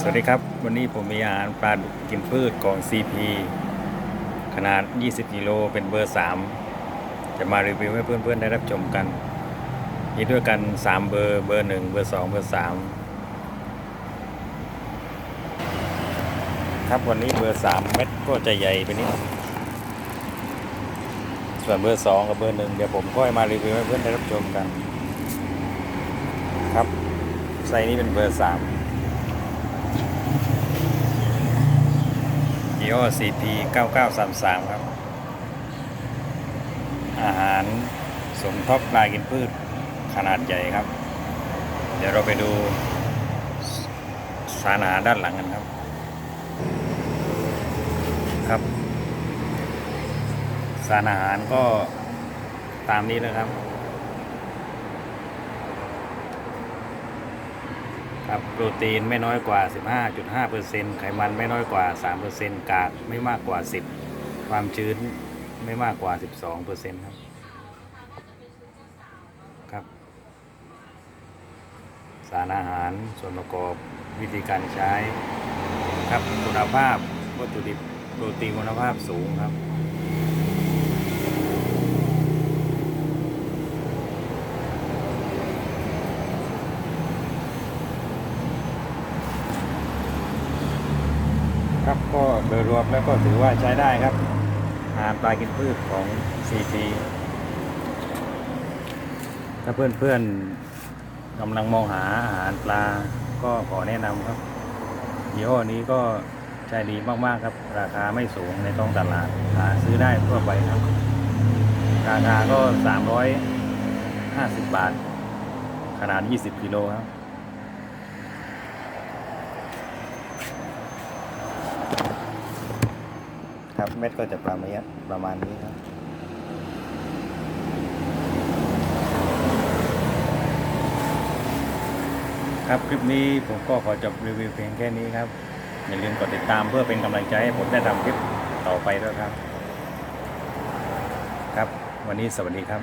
สวัสดีครับ วันนี้ผมมีอาหารปลาดุกกินพืชของ CP ขนาด 20กิโลเป็นเบอร์ 3 จะมารีวิวให้เพื่อนๆ ได้รับชมกัน มีด้วยกัน 3 เบอร์เบอร์ 1 เบอร์ 2 เบอร์ 3 ครับวันนี้เบอร์ 3 เม็ดก็จะใหญ่ไปนิดส่วนเบอร์ 2 กับเบอร์ 1 เดี๋ยวผมก็มารีวิวให้เพื่อนได้รับชมกัน ครับไซนี้เป็นเบอร์ 3 ยี่ห้อ CP 9933 ครับ อาหารสมทบปลากินพืชขนาดใหญ่ครับ เดี๋ยวเราไปดูสารอาหารด้านหลังกันครับ ครับ สารอาหารก็ตามนี้นะครับ ครับโปรตีนไม่น้อยกว่า 15.5%ไขมันไม่น้อยกว่า 3%กากไม่มากกว่า 10 ความชื้นไม่มากกว่า 12%ครับครับ สารอาหารส่วนประกอบวิธีการใช้ครับคุณภาพวัตถุดิบโปรตีนคุณภาพสูงครับ ครับ ก็โดยรวมแล้วก็ถือว่าใช้ได้ครับ อาหารปลากินพืชของ CP ถ้าเพื่อนๆกำลังมองหาอาหารปลาก็ขอแนะนำครับยี่ห้อนี้ก็ใช้ดีมากๆครับ ราคาไม่สูงในท้องตลาดหาซื้อได้ทั่วไปครับ ราคาก็ 350 บาท ขนาด 20 กิโลครับ ครับเม็ดก็จะประมาณนี้ประมาณนี้ครับครับคลิปนี้ผมก็ขอจบรีวิวเพียงแค่นี้ครับ อย่าลืมกดติดตามเพื่อเป็นกำลังใจให้ผมได้ทำคลิปต่อไปด้วยครับ ครับ วันนี้สวัสดีครับ